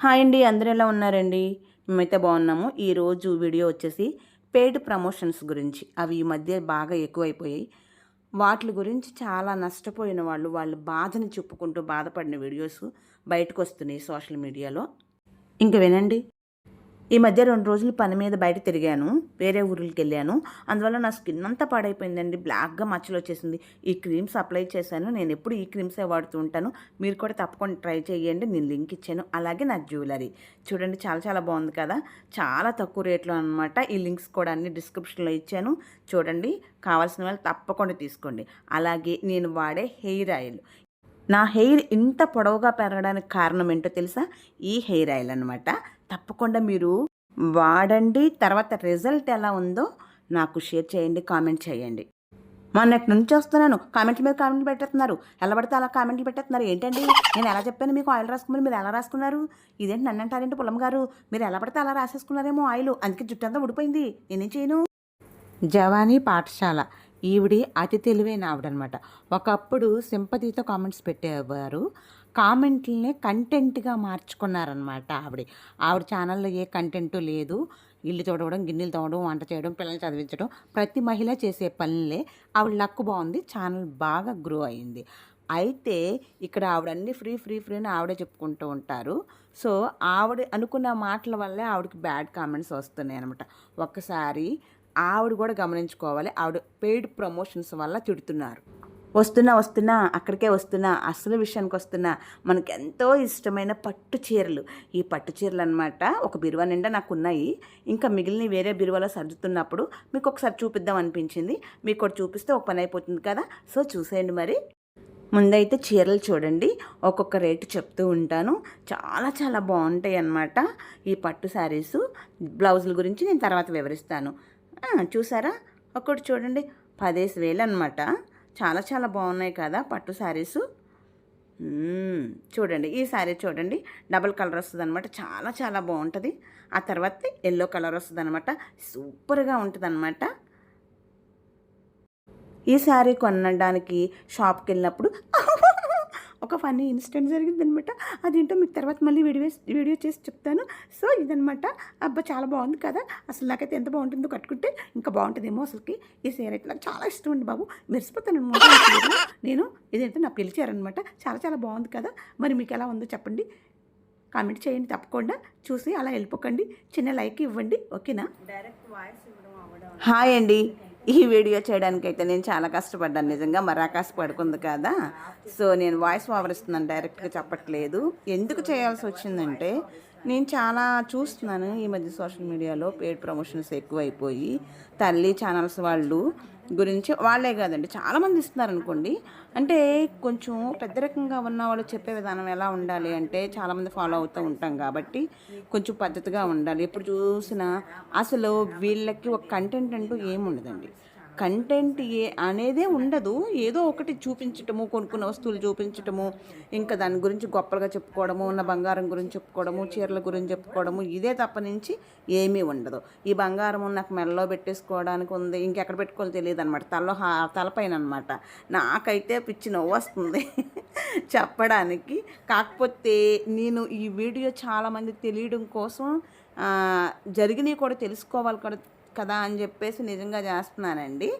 Hi అండి అందరూ ఎలా ఉన్నారండి? మేమైతే బాగున్నాము. ఈరోజు వీడియో వచ్చేసి పెయిడ్ ప్రమోషన్స్ గురించి. అవి ఈ మధ్య బాగా ఎక్కువైపోయాయి. వాటి గురించి చాలా నష్టపోయిన వాళ్ళు వాళ్ళ బాధని చెప్పుకుంటూ బాధపడిన వీడియోస్ బయటకు వస్తున్నాయి సోషల్ మీడియాలో. ఇంక వినండి. ఈ మధ్య రెండు రోజులు పని మీద బయట తిరిగాను వేరే ఊరికి వెళ్ళాను. అందువల్ల నా స్కిన్ అంతా పాడైపోయిందండి. బ్లాక్గా మచ్చలు వచ్చేసింది. ఈ క్రీమ్స్ అప్లై చేశాను. నేను ఎప్పుడు ఈ క్రీమ్సే వాడుతూ ఉంటాను. మీరు కూడా తప్పకుండా ట్రై చేయండి. నేను లింక్ ఇచ్చాను. అలాగే నా జ్యువెలరీ. చూడండి చాలా చాలా బాగుంది కదా. చాలా తక్కువ రేట్లో అనమాట ఈ లింక్స్ కూడా అన్ని డిస్క్రిప్షన్లో ఇచ్చాను. చూడండి కావాల్సిన వాళ్ళు తప్పకుండా తీసుకోండి. అలాగే నేను వాడే హెయిర్ ఆయిల్. నా హెయిర్ ఇంత పొడవుగా పెరగడానికి కారణం ఏంటో తెలుసా? ఈ హెయిర్ ఆయిల్ అనమాట తప్పకుండా మీరు వాడండి. తర్వాత రిజల్ట్ ఎలా ఉందో నాకు షేర్ చేయండి కామెంట్ చేయండి. మొన్నటి నుంచి వస్తున్నాను. కామెంట్ల మీద కామెంట్లు పెట్టేస్తున్నారు. ఎలా పడితే అలా కామెంట్లు పెట్టేస్తున్నారు. ఏంటండి? నేను ఎలా చెప్పాను? మీకు ఆయిల్ రాసుకోమని మీరు ఎలా రాసుకున్నారు? ఇదేంటి నన్ను అంటారేంటి పొలం గారు? మీరు ఎలా పడితే అలా రాసేసుకున్నారేమో ఆయిల్. అందుకే జుట్టు అంతా ఊడిపోయింది. నేనేం చేయను? జవానీ పాఠశాల. ఈవిడి అతి తెలివైన ఆవిడనమాట. ఒకప్పుడు సింపతితో కామెంట్స్ పెట్టేవారు. కామెంట్లనే కంటెంట్గా మార్చుకున్నారనమాట ఆవిడ. ఆవిడ ఛానల్లో ఏ కంటెంట్ లేదు. ఇల్లు తోడవడం గిన్నెలు తోడడం వంట చేయడం పిల్లల్ని చదివించడం ప్రతి మహిళ చేసే పనులే ఆవిడ లక్ బాగుంది ఛానల్ బాగా గ్రో అయింది. అయితే ఇక్కడ ఆవిడ అన్ని ఫ్రీ ఫ్రీ ఫ్రీ అని ఆవిడే చెప్పుకుంటూ ఉంటారు. సో ఆవిడ అనుకున్న మాటల వల్లే ఆవిడకి బ్యాడ్ కామెంట్స్ వస్తున్నాయి అనమాట ఒక్కసారి ఆవిడ కూడా గమనించుకోవాలి. ఆవిడ పెయిడ్ ప్రమోషన్స్ వల్ల తిడుతున్నారు. వస్తున్నా వస్తున్నా అక్కడికే వస్తున్నా అసలు విషయానికి వస్తున్నా మనకు ఎంతో ఇష్టమైన పట్టు చీరలు. ఈ పట్టు చీరలు అనమాట ఒక బిరువా నిండా నాకు ఉన్నాయి ఇంకా మిగిలిన వేరే బిరువాలో సర్దుతున్నప్పుడు మీకు ఒకసారి చూపిద్దాం అనిపించింది. మీకు ఒకటి చూపిస్తే ఒక పని అయిపోతుంది కదా. సో చూసేయండి మరి. ముందైతే చీరలు చూడండి. ఒక్కొక్క రేటు చెప్తూ ఉంటాను. చాలా చాలా బాగుంటాయి అన్నమాట ఈ పట్టు శారీస్. బ్లౌజుల గురించి నేను తర్వాత వివరిస్తాను. చూసారా? ఒక్కటి చూడండి. పదేసి వేలు అనమాట చాలా చాలా బాగున్నాయి కదా పట్టు శారీసు. చూడండి ఈ శారీ చూడండి. డబల్ కలర్ వస్తుంది అనమాట చాలా చాలా బాగుంటుంది. ఆ తర్వాత ఎల్లో కలర్ వస్తుంది అనమాట సూపర్గా ఉంటుంది అనమాట ఈ శారీ కొనడానికి షాప్కి వెళ్ళినప్పుడు ఒక ఫన్నీ ఇన్సిడెంట్ జరిగిందనమాట అదేంటో మీకు తర్వాత మళ్ళీ వీడియో వీడియో చేసి చెప్తాను. సో ఇదనమాట అబ్బా చాలా బాగుంది కదా. అసలు నాకైతే ఎంత బాగుంటుందో కట్టుకుంటే ఇంకా బాగుంటుందేమో అసలుకి. ఈ చీర అయితే నాకు చాలా ఇష్టం అండి బాబు. మెరిసిపోతాను అనమాట. నేను ఇదేంటో నా పిలిచారనమాట చాలా చాలా బాగుంది కదా. మరి మీకు ఎలా ఉందో చెప్పండి. కామెంట్ చేయండి తప్పకుండా. చూసి అలా వెళ్ళిపోకండి. చిన్న లైక్ ఇవ్వండి. ఓకేనా? హాయ్ అండి. ఈ వీడియో చేయడానికి అయితే నేను చాలా కష్టపడ్డాను నిజంగా మరి పడుకుంది కదా. సో నేను వాయిస్ ఓవర్ ఇస్తున్నాను డైరెక్ట్గా చెప్పట్లేదు. ఎందుకు చేయాల్సి వచ్చిందంటే నేను చాలా చూస్తున్నాను ఈ మధ్య సోషల్ మీడియాలో పేడ్ ప్రమోషన్స్ ఎక్కువైపోయి తల్లి ఛానల్స్ వాళ్ళు గురించి వాళ్ళే కాదండి. చాలామంది ఇస్తున్నారు అనుకోండి అంటే కొంచెం పెద్ద రకంగా ఉన్న వాళ్ళు చెప్పే విధానం ఎలా ఉండాలి అంటే చాలామంది ఫాలో అవుతూ ఉంటాం కాబట్టి కొంచెం పద్ధతిగా ఉండాలి. ఎప్పుడు చూసినా అసలు వీళ్ళకి ఒక కంటెంట్ అంటూ ఏముండదండి కంటెంట్ ఏ అనేదే ఉండదు. ఏదో ఒకటి చూపించటము కొనుక్కున్న వస్తువులు చూపించటము ఇంకా దాని గురించి గొప్పలుగా చెప్పుకోవడము ఉన్న బంగారం గురించి చెప్పుకోవడము చీరల గురించి చెప్పుకోవడము ఇదే తప్ప నుంచి ఏమీ ఉండదు. ఈ బంగారం నాకు మెడలో పెట్టేసుకోవడానికి ఉంది ఇంకెక్కడ పెట్టుకోవాలో తెలియదు అనమాట తలలో హా తలపైన అనమాట నాకైతే పిచ్చి నవ్వు వస్తుంది చెప్పడానికి. కాకపోతే నేను ఈ వీడియో చాలామంది తెలియడం కోసం జరిగినవి కూడా తెలుసుకోవాలి కూడా కదా అని చెప్పేసి నిజంగా చేస్తున్నానండి.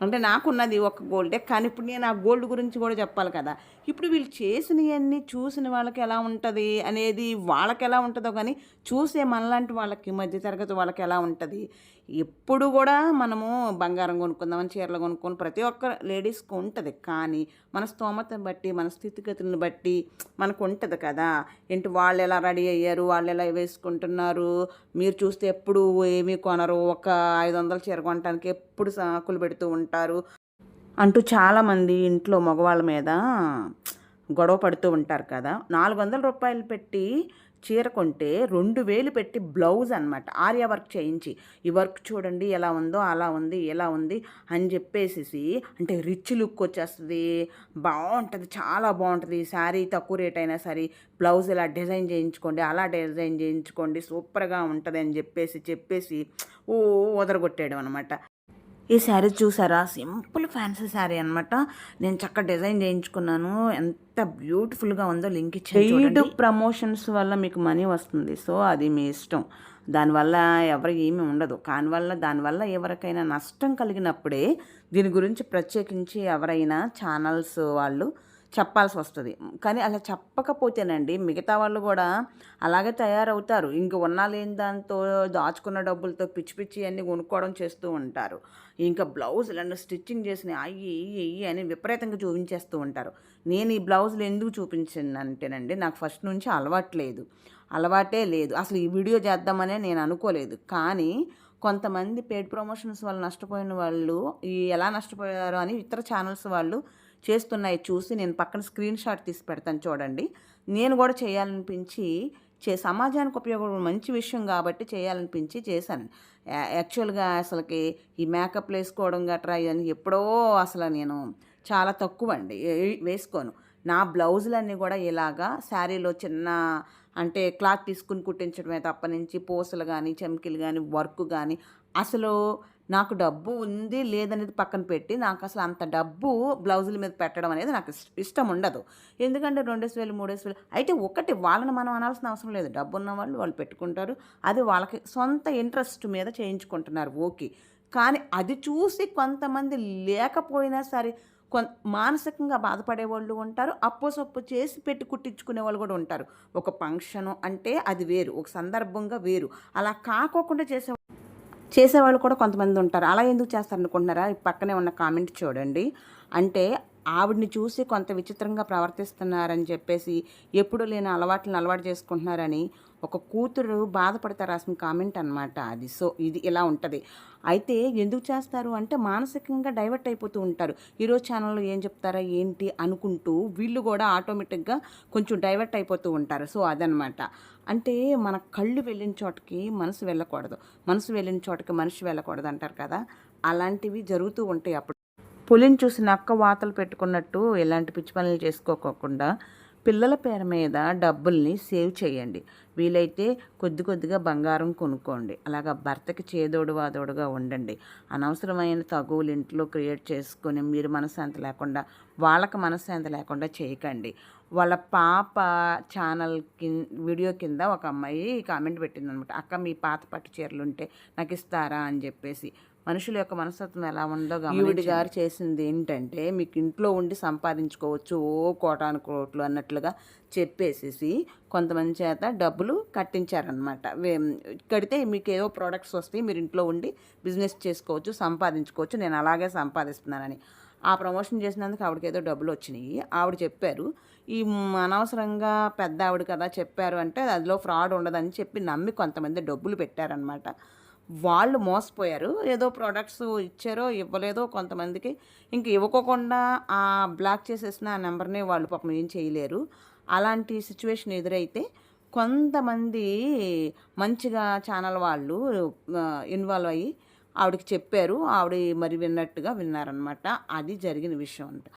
అంటే నాకున్నది ఒక గోల్డే కానీ ఇప్పుడు నేను ఆ గోల్డ్ గురించి కూడా చెప్పాలి కదా. ఇప్పుడు వీళ్ళు చేసినవన్నీ చూసిన వాళ్ళకి ఎలా ఉంటుంది అనేది వాళ్ళకి ఎలా ఉంటుందో కానీ చూసే మనలాంటి వాళ్ళకి మధ్యతరగతి వాళ్ళకి ఎలా ఉంటుంది? ఎప్పుడు కూడా మనము బంగారం కొనుక్కుందామని చీరలు కొనుక్కొని ప్రతి ఒక్క లేడీస్కి ఉంటుంది. కానీ మన స్తోమతను బట్టి మన స్థితిగతులను బట్టి మనకు ఉంటుంది కదా. ఏంటి వాళ్ళు ఎలా రెడీ అయ్యారు? వాళ్ళు ఎలా వేసుకుంటున్నారు? మీరు చూస్తే ఎప్పుడు ఏమీ కొనరు. ఒక ఐదు వందల చీర కొనడానికి ఎప్పుడు సాకులు పెడుతూ ఉంటారు. అంటూ చాలామంది ఇంట్లో మగవాళ్ళ మీద గొడవ పడుతూ ఉంటారు కదా నాలుగు వందల రూపాయలు పెట్టి చీర కొంటే రెండు వేలు పెట్టి బ్లౌజ్ అనమాట ఆర్య వర్క్ చేయించి ఈ వర్క్ చూడండి ఎలా ఉందో అలా ఉంది ఎలా ఉంది అని చెప్పేసి అంటే రిచ్ లుక్ వచ్చేస్తుంది బాగుంటుంది చాలా బాగుంటుంది శారీ తక్కువ రేట్ అయినా సరే బ్లౌజ్ ఇలా డిజైన్ చేయించుకోండి అలా డిజైన్ చేయించుకోండి సూపర్గా ఉంటుంది అని చెప్పేసి చెప్పేసి ఓ వదరగొట్టాడు అనమాట ఈ శారీ చూసారా? సింపుల్ ఫ్యాన్సీ శారీ అనమాట నేను చక్కగా డిజైన్ చేయించుకున్నాను. ఎంత బ్యూటిఫుల్గా ఉందో లింక్ ఇచ్చాను ప్రమోషన్స్ వల్ల మీకు మనీ వస్తుంది. సో అది మీ ఇష్టం. దానివల్ల ఎవరికి ఏమీ ఉండదు. కానివల్ల దానివల్ల ఎవరికైనా నష్టం కలిగినప్పుడే దీని గురించి ప్రత్యేకించి ఎవరైనా ఛానల్స్ వాళ్ళు చెప్పాల్సి వస్తుంది కానీ అలా చెప్పకపోతేనండి మిగతా వాళ్ళు కూడా అలాగే తయారవుతారు. ఇంక ఉన్న లేని దాంతో దాచుకున్న డబ్బులతో పిచ్చి పిచ్చి అన్నీ కొనుక్కోవడం చేస్తూ ఉంటారు. ఇంకా బ్లౌజులను స్టిచ్చింగ్ చేసిన అయ్యి ఇయ్యి అని విపరీతంగా చూపించేస్తూ ఉంటారు. నేను ఈ బ్లౌజులు ఎందుకు చూపించానంటేనండి నాకు ఫస్ట్ నుంచి అలవాట్లేదు అలవాటే లేదు. అసలు ఈ వీడియో చేద్దామనే నేను అనుకోలేదు. కానీ కొంతమంది పేడ్ ప్రమోషన్స్ వల్ల నష్టపోయిన వాళ్ళు ఈ ఎలా నష్టపోయారు అని ఇతర ఛానల్స్ వాళ్ళు చేస్తున్నాయి చూసి నేను పక్కన స్క్రీన్ షాట్ తీసి పెడతాను చూడండి. నేను కూడా చేయాలనిపించి చే సమాజానికి ఉపయోగపడే మంచి విషయం కాబట్టి చేయాలనిపించి చేశాను. యాక్చువల్గా అసలుకి ఈ మేకప్ వేసుకోవడం గట్రా ఇవన్నీ ఎప్పుడో అసలు నేను చాలా తక్కువ అండి వేసుకోను. నా బ్లౌజులన్నీ కూడా ఇలాగా శారీలో చిన్న అంటే క్లాత్ తీసుకుని కుట్టించడమే తప్ప నుంచి పూసలు కానీ చెమ్కిలు కానీ వర్క్ కానీ అసలు నాకు డబ్బు ఉంది లేదనేది పక్కన పెట్టి నాకు అసలు అంత డబ్బు బ్లౌజుల మీద పెట్టడం అనేది నాకు ఇష్టం ఉండదు. ఎందుకంటే రెండేసి వేలు మూడేసి వేలు అయితే ఒకటి వాళ్ళని మనం అనాల్సిన అవసరం లేదు. డబ్బు ఉన్న వాళ్ళు వాళ్ళు పెట్టుకుంటారు. అది వాళ్ళకి సొంత ఇంట్రెస్ట్ మీద చేయించుకుంటున్నారు. ఓకే. కానీ అది చూసి కొంతమంది లేకపోయినా సరే కొ మానసికంగా బాధపడే వాళ్ళు ఉంటారు. అప్పు సొప్పు చేసి పెట్టి కుట్టించుకునే వాళ్ళు కూడా ఉంటారు. ఒక ఫంక్షను అంటే అది వేరు. ఒక సందర్భంగా వేరు. అలా కాకోకుండా చేసే చేసేవాళ్ళు కూడా కొంతమంది ఉంటారు. అలా ఎందుకు చేస్తారనుకుంటున్నారా? పక్కనే ఉన్న కామెంట్ చూడండి. అంటే ఆవిడని చూసి కొంత విచిత్రంగా ప్రవర్తిస్తున్నారని చెప్పేసి ఎప్పుడు లేని అలవాట్లను అలవాటు చేసుకుంటున్నారని ఒక కూతురు బాధపడతారు రాసిన కామెంట్ అనమాట అది సో ఇది ఇలా ఉంటుంది. అయితే ఎందుకు చేస్తారు? అంటే మానసికంగా డైవర్ట్ అయిపోతూ ఉంటారు. ఈరోజు ఛానల్లో ఏం చెప్తారా ఏంటి అనుకుంటూ వీళ్ళు కూడా ఆటోమేటిక్గా కొంచెం డైవర్ట్ అయిపోతూ ఉంటారు. సో అదనమాట అంటే మన కళ్ళు వెళ్ళిన చోటకి మనసు వెళ్ళకూడదు. మనసు వెళ్ళిన చోటకి మనిషి వెళ్ళకూడదు అంటారు కదా? అలాంటివి జరుగుతూ ఉంటాయి అప్పుడు. పులిని చూసి నక్క వాతలు పెట్టుకున్నట్టు ఇలాంటి పిచ్చి పనులు చేసుకోకుండా పిల్లల పేరు మీద డబ్బుల్ని సేవ్ చేయండి. వీలైతే కొద్ది కొద్దిగా బంగారం కొనుక్కోండి. అలాగా భర్తకి చేదోడు వాదోడుగా ఉండండి. అనవసరమైన తగువులు ఇంట్లో క్రియేట్ చేసుకొని మీరు మనశ్శాంతి లేకుండా వాళ్ళకి మనశ్శాంతి లేకుండా చేయకండి. వాళ్ళ పాప ఛానల్ కింద వీడియో కింద ఒక అమ్మాయి కామెంట్ పెట్టిందనమాట. అక్క మీ పాత పట్టు చీరలు ఉంటే నాకు ఇస్తారా? అని చెప్పేసి. మనుషుల యొక్క మనస్తత్వం ఎలా ఉందో ఈవిడి గారు చేసింది ఏంటంటే మీకు ఇంట్లో ఉండి సంపాదించుకోవచ్చు ఓ కోటాను కోట్లు అన్నట్లుగా చెప్పేసేసి కొంతమంది చేత డబ్బులు కట్టించారనమాట కడితే మీకు ఏదో ప్రోడక్ట్స్ వస్తాయి మీరు ఇంట్లో ఉండి బిజినెస్ చేసుకోవచ్చు సంపాదించుకోవచ్చు నేను అలాగే సంపాదిస్తున్నానని. ఆ ప్రమోషన్ చేసినందుకు ఆవిడకి ఏదో డబ్బులు వచ్చినాయి. ఆవిడ చెప్పారు ఈ అనవసరంగా పెద్ద ఆవిడ కదా చెప్పారు అంటే అందులో ఫ్రాడ్ ఉండదని చెప్పి నమ్మి కొంతమంది డబ్బులు పెట్టారనమాట వాళ్ళు మోసపోయారు. ఏదో ప్రోడక్ట్స్ ఇచ్చారో ఇవ్వలేదో కొంతమందికి ఇంక ఇవ్వకోకుండా ఆ బ్లాక్ చేసేసిన ఆ నెంబర్ని వాళ్ళు పాపం ఏం చేయలేరు. అలాంటి సిచ్యువేషన్ ఎదురైతే కొంతమంది మంచిగా ఛానల్ వాళ్ళు ఇన్వాల్వ్ అయ్యి ఆవిడకి చెప్పారు. ఆవిడ మరి విన్నట్టుగా విన్నారనమాట అది జరిగిన విషయం అంట.